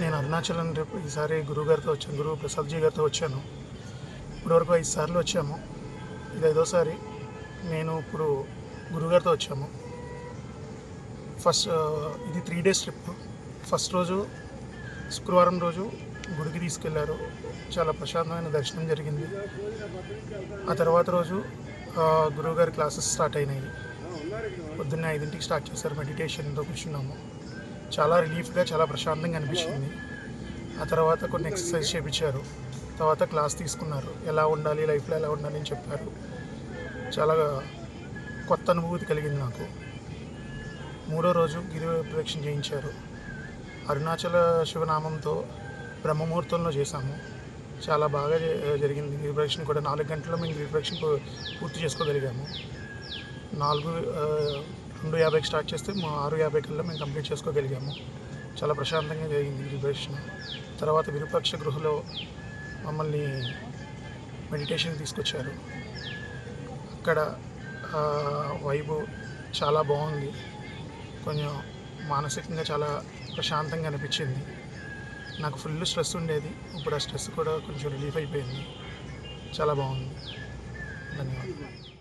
నేను అరుణాచలం రేపు ఈసారి గురువుగారితో వచ్చాను గురువు ప్రసాద్జీ గారితో వచ్చాను. ఇప్పటివరకు ఐదు సార్లు వచ్చాము. ఇది ఐదోసారి నేను ఇప్పుడు గురువుగారితో వచ్చాము. ఫస్ట్ ఇది త్రీ డేస్ ట్రిప్. ఫస్ట్ రోజు శుక్రవారం రోజు గుడికి తీసుకెళ్ళారు. చాలా ప్రశాంతమైన దర్శనం జరిగింది. ఆ తర్వాత రోజు గురువుగారి క్లాసెస్ స్టార్ట్ అయినాయి. పొద్దున్నే ఐదింటికి స్టార్ట్ చేశారు మెడిటేషన్తో కూర్చున్నాము. చాలా రిలీఫ్గా చాలా ప్రశాంతంగా అనిపించింది. ఆ తర్వాత కొన్ని ఎక్సర్సైజ్ చేయించారు తర్వాత క్లాస్ తీసుకున్నారు. ఎలా ఉండాలి లైఫ్లో ఎలా ఉండాలి అని చెప్పారు. చాలా కొత్త అనుభూతి కలిగింది నాకు. మూడో రోజు గిరి ప్రదక్షిణ చేయించారు. అరుణాచల శివనామంతో బ్రహ్మముహూర్తంలో చేశాము. చాలా బాగా జ- జరిగింది. గిరి ప్రదక్షిణ కూడా నాలుగు గంటల్లో మేము గిరి ప్రదక్షిణ పూర్తి చేసుకోగలిగాము. నాలుగు రెండు యాభైకి స్టార్ట్ చేస్తే మా ఆరు యాభై కల్లా మేము కంప్లీట్ చేసుకోగలిగాము. చాలా ప్రశాంతంగా జరిగింది గిరి తర్వాత విరూపాక్ష గృహలో మమ్మల్ని మెడిటేషన్ తీసుకొచ్చారు. అక్కడ వైబు చాలా బాగుంది. కొంచెం మానసికంగా చాలా ప్రశాంతంగా అనిపించింది. నాకు ఫుల్ స్ట్రెస్ ఉండేది. ఇప్పుడు ఆ స్ట్రెస్ కూడా కొంచెం రిలీఫ్ అయిపోయింది. చాలా బాగుంది. ధన్యవాదాలు.